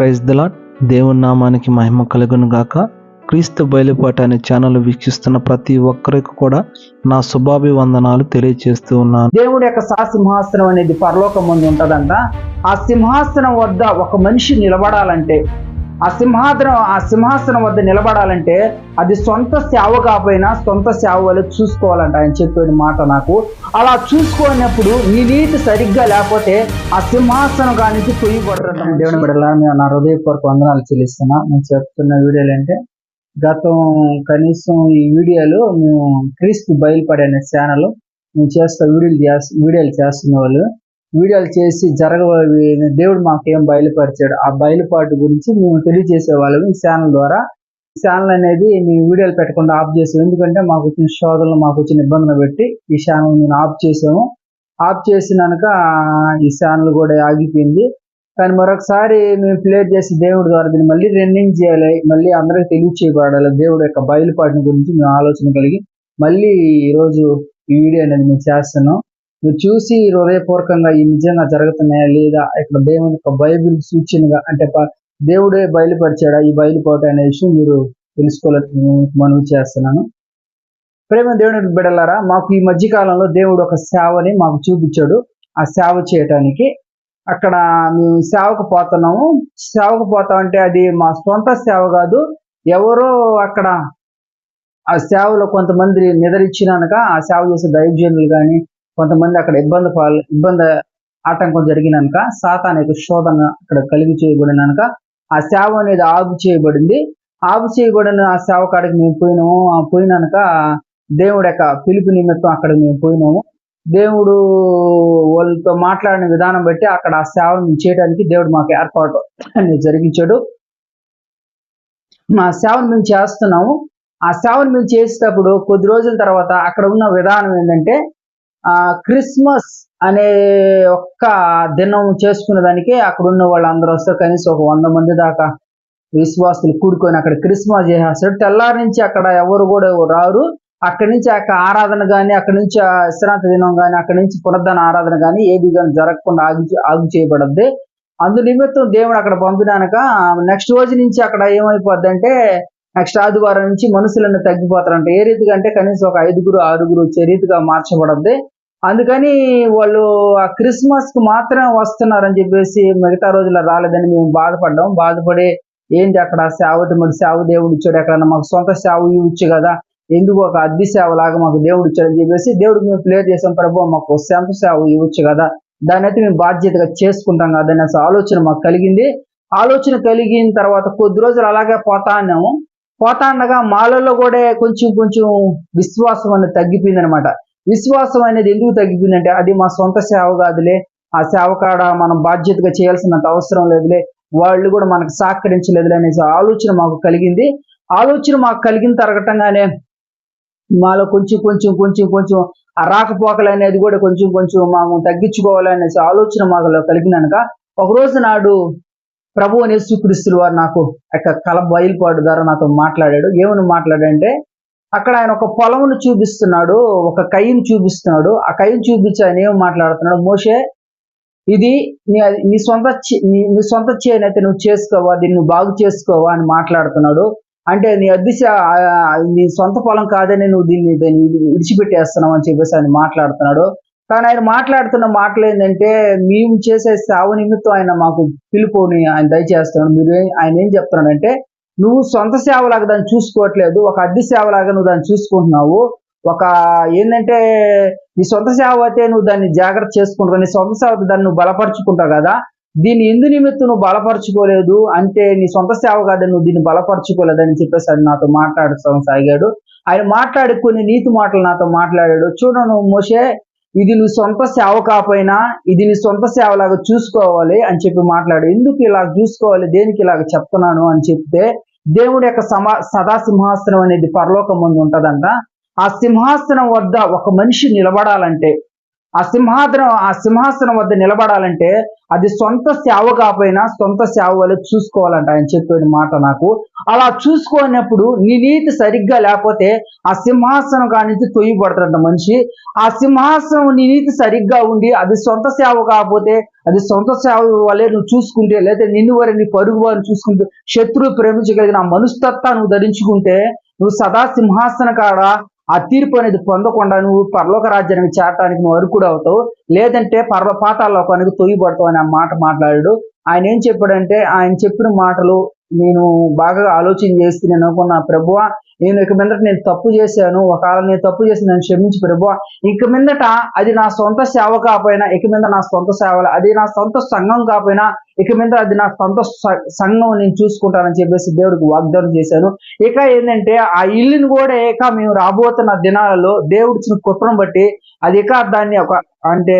Praise దలాట్ దేవుని నామానికి మహిమ కలుగును గాక. క్రీస్తు బయలుపాట అనే ఛానల్ వీక్షిస్తున్న ప్రతి ఒక్కరికి కూడా నా శుభాభివందనాలు తెలియజేస్తూ ఉన్నాను. దేవుడి యొక్క సింహాసనం అనేది పరలోకం ముందు ఉంటదంట. ఆ సింహాసనం వద్ద ఒక మనిషి నిలబడాలంటే ఆ సింహాసనం ఆ సింహాసనం వద్ద నిలబడాలంటే అది సొంత సేవ కాకపోయినా సొంత సేవ వల్ల చూసుకోవాలంట ఆయన చెప్పేది మాట నాకు. అలా చూసుకోనప్పుడు నీ నీతి సరిగ్గా లేకపోతే ఆ సింహాసనం కానించి పొయ్యిపడతాం దేవుని బిడ్డలా నా హృదయపూర్వక వందనాలు చెల్లిస్తున్నా. నేను చెప్తున్న వీడియోలు అంటే గతం కనీసం ఈ వీడియోలు మేము క్రీస్తు బయలుపడే ఛానల్ మేము చేస్తా వీడియోలు చేస్తా వీడియోలు చేస్తున్న వాళ్ళు వీడియోలు చేసి జరగ దేవుడు మాకు ఏం బయలుపరిచాడు ఆ బయలుపాటు గురించి మేము తెలియజేసే వాళ్ళం ఈ ఛానల్ ద్వారా. ఈ ఛానల్ అనేది మేము వీడియోలు పెట్టకుండా ఆఫ్ చేసాము. ఎందుకంటే మాకు వచ్చిన శోధనలు మాకు వచ్చిన ఇబ్బందులు పెట్టి ఈ ఛానల్ నేను ఆఫ్ చేసాము. ఆఫ్ చేసినాక ఈ ఛానల్ కూడా ఆగిపోయింది. కానీ మరొకసారి మేము ప్లే చేసి దేవుడి ద్వారా దీన్ని మళ్ళీ రన్నింగ్ చేయాలి మళ్ళీ అందరికి తెలియచేయబడాలి. దేవుడు యొక్క బయలుపాటిని గురించి మేము ఆలోచన కలిగి మళ్ళీ ఈరోజు ఈ వీడియో అనేది మేము చేస్తున్నాం. నువ్వు చూసి హృదయపూర్వకంగా ఈ నిజంగా జరుగుతున్నాయా లేదా? ఇక్కడ దేవుని యొక్క బైబిల్ సూచనగా అంటే దేవుడే బయలుపరిచాడా? ఈ బయలుపాటు అనే విషయం మీరు తెలుసుకోవాలని మనవి చేస్తున్నాను. ప్రేమ దేవుని బిడలారా మాకు ఈ మధ్య కాలంలో దేవుడు ఒక సేవని మాకు చూపించాడు. ఆ సేవ చేయటానికి అక్కడ మేము సేవకు పోతున్నాము. సేవకు పోతామంటే అది మా సొంత సేవ కాదు. ఎవరో అక్కడ ఆ సేవలో కొంతమంది నిద్రించినాక ఆ సేవ చేసే దైవజనులు కానీ కొంతమంది అక్కడ ఇబ్బంది పాల్ ఇబ్బంది ఆటంకం జరిగినాక సాతాన్ యొక్క శోధన అక్కడ కలిగి చేయబడినాక ఆ సేవ అనేది ఆగు చేయబడింది. ఆగు చేయబడిన ఆ సేవ కాడికి మేము పోయినాము. ఆ పోయినాక దేవుడు యొక్క పిలుపు నిమిత్తం అక్కడ మేము పోయినాము. దేవుడు వాళ్ళతో మాట్లాడిన విధానం బట్టి అక్కడ ఆ సేవను మేము చేయడానికి దేవుడు మాకు ఏర్పాటు అనేది జరిగించాడు. మా సేవను మేము చేస్తున్నాము. ఆ సేవను మేము చేసేటప్పుడు కొద్ది రోజుల తర్వాత అక్కడ ఉన్న విధానం ఏంటంటే క్రిస్మస్ అనే ఒక్క దినం చేసుకునే దానికి అక్కడ ఉన్న వాళ్ళందరూ వస్తారు. కనీసం ఒక వంద మంది దాకా విశ్వాసులు కూడుకొని అక్కడ క్రిస్మస్ చేసేస్తాడు తెల్లారి నుంచి అక్కడ ఎవరు కూడా రారు. అక్కడి నుంచి అక్కడ ఆరాధన కానీ అక్కడి నుంచి ఆ విశ్రాంతి దినం కానీ అక్కడి నుంచి పునర్ధన ఆరాధన కానీ ఏది కానీ జరగకుండా ఆగి ఆగు చేయబడద్ది. అందు నిమిత్తం దేవుడు అక్కడ పంపినాక నెక్స్ట్ రోజు నుంచి అక్కడ ఏమైపోద్ది అంటే నెక్స్ట్ ఆదివారం నుంచి మనుషులన్నీ తగ్గిపోతారంట. ఏ రీతిగా అంటే కనీసం ఒక ఐదుగురు ఆరుగురు వచ్చే రీతిగా మార్చబడద్ది అందుకని వాళ్ళు ఆ క్రిస్మస్కు మాత్రమే వస్తున్నారని చెప్పేసి మిగతా రోజుల్లో రాలేదని మేము బాధపడ్డాం. బాధపడి ఏంటి అక్కడ సేవటి మరి సేవ దేవుడు ఇచ్చాడు ఎక్కడన్నా మాకు సొంత సేవ ఇవ్వచ్చు కదా ఎందుకు ఒక అద్దె సేవ లాగా మాకు దేవుడు ఇచ్చాడని చెప్పేసి దేవుడికి మేము ప్లేర్ చేసాం ప్రభు మాకు సొంత సేవ ఇవ్వచ్చు కదా దాన్ని అయితే మేము బాధ్యతగా చేసుకుంటాం కదా అనేసి ఆలోచన మాకు కలిగింది. ఆలోచన కలిగిన తర్వాత కొద్ది రోజులు అలాగే పోతా అన్నాము. పోతాండగా మాలల్లో మాలలో కూడా కొంచెం కొంచెం విశ్వాసం అనేది తగ్గిపోయింది అనమాట విశ్వాసం అనేది ఎందుకు తగ్గిపోయిందంటే అది మా సొంత సేవ కాదులే. ఆ సేవ కాడ మనం బాధ్యతగా చేయాల్సినంత అవసరం లేదులే. వాళ్ళు కూడా మనకు సహకరించలేదులే అనేసి ఆలోచన మాకు కలిగింది. ఆలోచన మాకు కలిగిన తరగటంగానే మాలో కొంచెం కొంచెం కొంచెం కొంచెం ఆ రాకపోకలు అనేది కూడా కొంచెం కొంచెం మేము తగ్గించుకోవాలనేసి ఆలోచన మాకు కలిగినాక ఒక రోజు నాడు ప్రభు అనే శ్రీక్రీస్తులు వారు నాకు యొక్క కల బయలుపాటు ద్వారా నాతో మాట్లాడాడు. ఏమని మాట్లాడంటే అక్కడ ఆయన ఒక పొలమును చూపిస్తున్నాడు ఒక కయ్యను చూపిస్తున్నాడు. ఆ కయ్యను చూపించి ఆయన ఏం మాట్లాడుతున్నాడు? మోషే ఇది నీ నీ సొంత నీ నీ సొంత చేయనైతే నువ్వు చేసుకోవా దీన్ని నువ్వు బాగు చేసుకోవా అని మాట్లాడుతున్నాడు. అంటే నీ అద్దె నీ సొంత పొలం కాదని నువ్వు దీన్ని దీన్ని విడిచిపెట్టేస్తున్నావు అని చెప్పేసి ఆయన మాట్లాడుతున్నాడు. కానీ ఆయన మాట్లాడుతున్న మాటలు ఏంటంటే మేము చేసే సేవ నిమిత్తం ఆయన మాకు పిలుపుని ఆయన దయచేస్తున్నాడు. మీరు ఆయన ఏం చెప్తున్నాడంటే నువ్వు సొంత సేవలాగా దాన్ని చూసుకోవట్లేదు. ఒక అద్దె సేవలాగా నువ్వు దాన్ని చూసుకుంటున్నావు. ఒక ఏంటంటే నీ సొంత సేవ అయితే నువ్వు దాన్ని జాగ్రత్త చేసుకుంటావు. నీ సొంత సేవ దాన్ని నువ్వు బలపరుచుకుంటావు కదా. దీన్ని ఎందు నిమిత్తం నువ్వు బలపరుచుకోలేదు అంటే నీ సొంత సేవ కాదని నువ్వు దీన్ని బలపరచుకోలేదని చెప్పేసి ఆయన నాతో మాట్లాడుతాం సాగాడు. ఆయన మాట్లాడి కొన్ని నీతి మాటలు నాతో మాట్లాడాడు. చూడను మోషే ఇది నీ సొంత సేవ కాకపోయినా ఇది నీ సొంత సేవలాగా చూసుకోవాలి అని చెప్పి మాట్లాడు. ఎందుకు ఇలా చూసుకోవాలి? దేనికి ఇలాగ చెప్తున్నాను అని చెప్తే దేవుడి యొక్క సమా సదా సింహాసనం అనేది పరలోకం ముందు ఉంటదంట. ఆ సింహాసనం వద్ద ఒక మనిషి నిలబడాలంటే ఆ సింహాసనం ఆ సింహాసనం వద్ద నిలబడాలంటే అది సొంత సేవ కాపోయినా సొంత సేవ వల్ల చూసుకోవాలంట ఆయన చెప్పిన మాట నాకు. అలా చూసుకున్నప్పుడు నీ నీతి సరిగ్గా లేకపోతే ఆ సింహాసనం కానించి తొయ్యబడతాడంట మనిషి. ఆ సింహాసనం నీ నీతి సరిగ్గా ఉండి అది సొంత సేవ కాకపోతే అది సొంత సేవ వల్లే నువ్వు చూసుకుంటే లేదా నిన్ను వరే నీ పరుగు వారిని చూసుకుంటే శత్రువు ప్రేమించగలిగిన ఆ మనస్తత్వాన్ని నువ్వు ధరించుకుంటే నువ్వు సదా సింహాసన కాడ ఆ తీర్పు అనేది పొందకుండా నువ్వు పరలోక రాజ్యానికి చేరటానికి నువ్వు అరుకుడు అవుతావు. లేదంటే పర్వ పాతాల్లోకానికి తొయ్యబడతావు అనే మాట మాట్లాడాడు. ఆయన ఏం చెప్పాడంటే ఆయన చెప్పిన మాటలు నేను బాగా ఆలోచన చేసి నేను అనుకున్నా ప్రభువా నేను ఇక మీదట నేను తప్పు చేశాను ఒకవేళ నేను తప్పు చేసి నేను క్షమించి ప్రభువా. ఇక మీదట అది నా సొంత సేవ కాకపోయినా ఇక మీద నా సొంత సేవలు అది నా సొంత సంఘం కాకపోయినా ఇక మీద అది నా సొంత సంఘం నేను చూసుకుంటానని చెప్పేసి దేవుడికి వాగ్దానం చేశాను. ఇక ఏంటంటే ఆ ఇల్లుని కూడా ఇక మేము రాబోతున్న దినాలలో దేవుడిచ్చిన కుట్రను బట్టి అది ఇక దాన్ని ఒక అంటే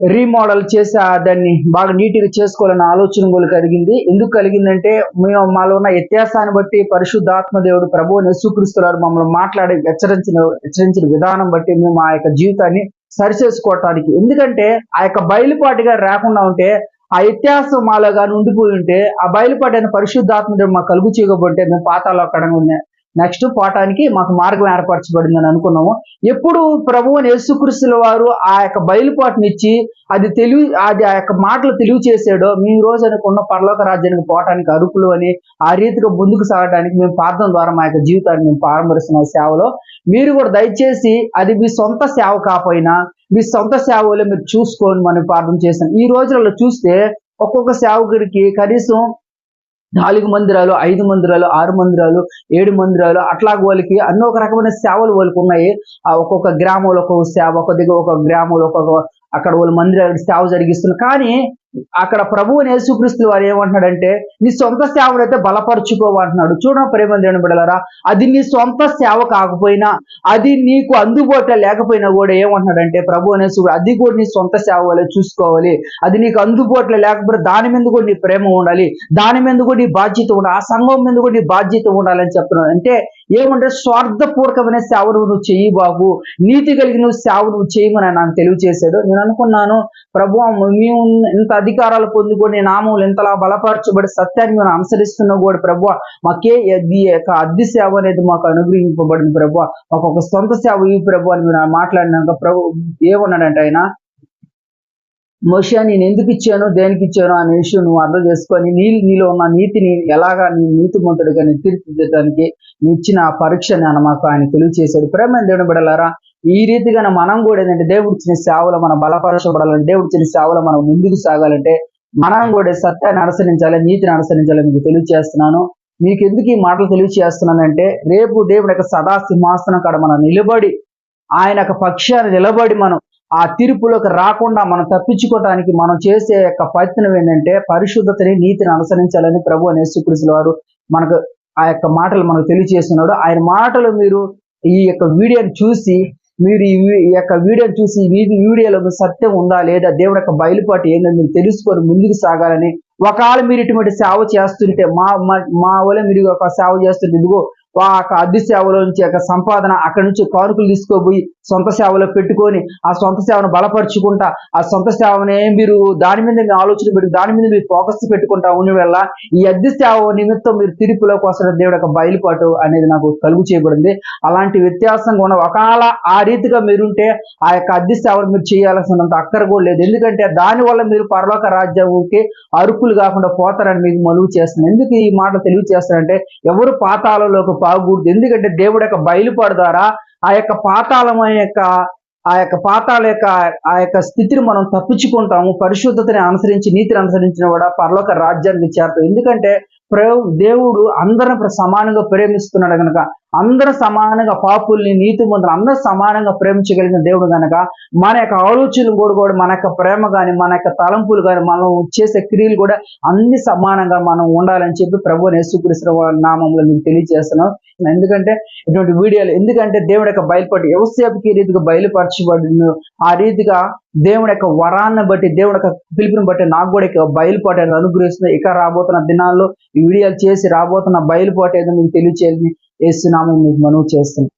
రీమోడల్ చేసి దాన్ని బాగా నీట్గా చేసుకోవాలన్న ఆలోచన కూడా కలిగింది. ఎందుకు కలిగిందంటే మేము మాలో ఉన్న వ్యత్యాసాన్ని బట్టి పరిశుద్ధాత్మ దేవుడు ప్రభువు యేసుక్రీస్తున్నారు మమ్మల్ని మాట్లాడి హెచ్చరించిన హెచ్చరించిన విధానం బట్టి మేము ఆ యొక్క జీవితాన్ని సరిచేసుకోవటానికి. ఎందుకంటే ఆ యొక్క బయలుపాటిగా రాకుండా ఉంటే ఆ వ్యత్యాసం మాలో కానీ ఉండిపోయి ఉంటే ఆ బయలుపాటైన అయిన పరిశుద్ధాత్మ దేవుడు మాకు కలుగు చేయకపోతే మేము పాతాలో అక్కడ ఉన్నాయి నెక్స్ట్ పోవటానికి మాకు మార్గం ఏర్పరచబడిందని అనుకున్నాము. ఎప్పుడు ప్రభువు యేసుక్రీస్తుల వారు ఆ యొక్క బయలుపాటునిచ్చి అది తెలివి అది ఆ యొక్క మాటలు తెలివి చేసాడో మీ రోజు అనుకున్న పరలోక రాజ్యానికి పోవటానికి అరుకులు అని ఆ రీతిగా ముందుకు సాగడానికి మేము ప్రార్థన ద్వారా మా యొక్క జీవితాన్ని మేము ప్రారంభిస్తున్న సేవలో మీరు కూడా దయచేసి అది మీ సొంత సేవ కాకపోయినా మీ సొంత సేవలో మీరు చూసుకొని మనం ప్రార్థన చేస్తాం. ఈ రోజులలో చూస్తే ఒక్కొక్క సేవకుడికి కనీసం నాలుగు మందిరాలు ఐదు మందిరాలు ఆరు మందిరాలు ఏడు మందిరాలు అట్లా వాళ్ళకి అన్ని ఒక రకమైన సేవలు వాళ్ళకి ఉన్నాయి. ఆ ఒక్కొక్క గ్రామంలో ఒక్కొక్క సేవ ఒక దగ్గర ఒక గ్రామంలో ఒక్కొక్క అక్కడ వాళ్ళు మందిరాలకు సేవ జరిగిస్తున్నారు కానీ అక్కడ ప్రభువు యేసుక్రీస్తులు వారు ఏమంటున్నాడంటే నీ సొంత సేవను అయితే బలపరుచుకోమంటున్నాడు చూడ ప్రేమ దేని బిడలరా అది నీ సొంత సేవ కాకపోయినా అది నీకు అందుబాటులో లేకపోయినా కూడా ఏమంటున్నాడంటే ప్రభు అనేసి అది కూడా నీ సొంత సేవ చూసుకోవాలి. అది నీకు అందుబాటులో లేకపోతే దాని మీద కూడా నీ ప్రేమ ఉండాలి. దాని మీద కూడా నీ బాధ్యత ఉండాలి. ఆ సంఘం మీద కూడా నీ బాధ్యత ఉండాలని చెప్తున్నాడు. అంటే ఏమంటే స్వార్థపూర్వకమైన సేవను నువ్వు చెయ్యి బాబు. నీతి కలిగిన నువ్వు సేవ నువ్వు చేయమని నాకు తెలియజేశాడు నేను అనుకున్నాను ప్రభు మేము ఇంత అధికారాలు పొందుకొని నీ నామములు ఇంతలా బలపరచబడి సత్యాన్ని మేము అనుసరిస్తున్నా కూడా ప్రభు మాకే యొక్క అద్దె సేవ అనేది మాకు అనుగ్రహింపబడింది ప్రభు. మాకు ఒక సొంత సేవ ఈ ప్రభు అని మీరు మాట్లాడినాక ప్రభు ఏమన్నాడంటే ఆయన మోషా నేను ఎందుకు ఇచ్చాను? దేనికి ఇచ్చాను? అనే విషయం నువ్వు అర్థం చేసుకొని నీ నీలో ఉన్న నీతిని ఎలాగా నీ నీతిమంతుడిగా తీర్చిదిద్దడానికి ఇచ్చిన ఆ పరీక్షని ఆయన మాకు ఆయన తెలియచేశాడు. ప్రేమ దేవుని బిడలారా ఈ రీతిగా మనం కూడా ఏంటంటే దేవుడు ఇచ్చిన సేవలో మనం బలపరచబడాలంటే దేవుడు ఇచ్చిన సేవలో మనం ముందుకు సాగాలంటే మనం కూడా సత్యాన్ని అనుసరించాలి నీతిని అనుసరించాలి మీకు తెలియజేస్తున్నాను మీకు ఎందుకు ఈ మాటలు తెలియజేస్తున్నానంటే రేపు దేవుడి యొక్క సదా సింహాసనం కాడ మనం నిలబడి ఆయన యొక్క పక్షాన్ని నిలబడి మనం ఆ తీర్పులోకి రాకుండా మనం తప్పించుకోవటానికి మనం చేసే యొక్క ప్రయత్నం ఏంటంటే పరిశుద్ధతని నీతిని అనుసరించాలని ప్రభు నేసుకృష్ణ వారు మనకు ఆ యొక్క మాటలు మనకు తెలియజేస్తున్నాడు. ఆయన మాటలు మీరు ఈ యొక్క వీడియోని చూసి మీరు ఈ వీ- ఈ యొక్క వీడియోని చూసి ఈ వీడియోలో సత్యం ఉందా లేదా దేవుడి యొక్క బయలుపాటు ఏందో మీరు తెలుసుకొని ముందుకు సాగాలని. ఒకవేళ మీరు ఇటువంటి సేవ చేస్తుంటే మా మా- మా వల్ల మీరు ఒక సేవ చేస్తుంటే ఇదిగో ఆ అద్దె సేవలో నుంచి యొక్క సంపాదన అక్కడి నుంచి కానుకలు తీసుకోబోయి సొంత సేవలో పెట్టుకొని ఆ సొంత సేవను బలపరుచుకుంటా ఆ సొంత సేవనే మీరు దాని మీద మీ ఆలోచన పెట్టి దాని మీద మీరు ఫోకస్ పెట్టుకుంటా ఉండే వల్ల ఈ అద్దె సేవ నిమిత్తం మీరు తిరుపులోకి వస్తున్న దేవుడు యొక్క బయలుపాటు అనేది నాకు కలుగు చేయబడింది. అలాంటి వ్యత్యాసంగా ఉన్న ఒకవేళ ఆ రీతిగా మీరుంటే ఆ యొక్క అద్దె సేవలు మీరు చేయాల్సినంత అక్కర కూడా లేదు. ఎందుకంటే దానివల్ల మీరు పరలోక రాజ్యానికి అరుకులు కాకుండా పోతారని మీకు మలుగు చేస్తున్నాను. ఎందుకు ఈ మాట తెలియజేస్తానంటే ఎవరు పాతాలలోకి పాగకూడదు ఎందుకంటే దేవుడు యొక్క బయలుపాడు ద్వారా ఆ యొక్క పాతాళం యొక్క ఆ యొక్క పాతాల యొక్క ఆ యొక్క స్థితిని మనం తప్పించుకుంటాము. పరిశుద్ధతని అనుసరించి నీతిని అనుసరించిన కూడా పరలోక రాజ్యానికి చేరతాం ఎందుకంటే దేవుడు అందరిని సమానంగా ప్రేమిస్తున్నాడు కనుక అందరు సమానంగా పాపుల్ని నీతి మంత్రులు అందరూ సమానంగా ప్రేమించగలిగిన దేవుడు కనుక మన యొక్క ఆలోచనలు కూడా కూడా మన యొక్క ప్రేమ కానీ మన యొక్క తలంపులు కానీ మనం చేసే క్రియలు కూడా అన్ని సమానంగా మనం ఉండాలని చెప్పి ప్రభు నేసుకృష్ణ నామంలో మీకు తెలియజేస్తున్నాం. ఎందుకంటే ఇటువంటి వీడియోలు ఎందుకంటే దేవుడి యొక్క బయలుపడి ఎవసేపుకి రీతిగా బయలుపరచబడిను ఆ రీతిగా దేవుడి యొక్క వరాన్ని బట్టి దేవుడి యొక్క పిలుపుని బట్టి నాకు కూడా బయలుపాటు అనేది అనుగ్రహిస్తుంది ఇక రాబోతున్న దినాల్లో ఈ వీడియోలు చేసి రాబోతున్న బయలుపాటు ఏదో మీకు తెలియచేయాలని వేస్తున్నాము మీకు మనవి చేస్తున్నాం.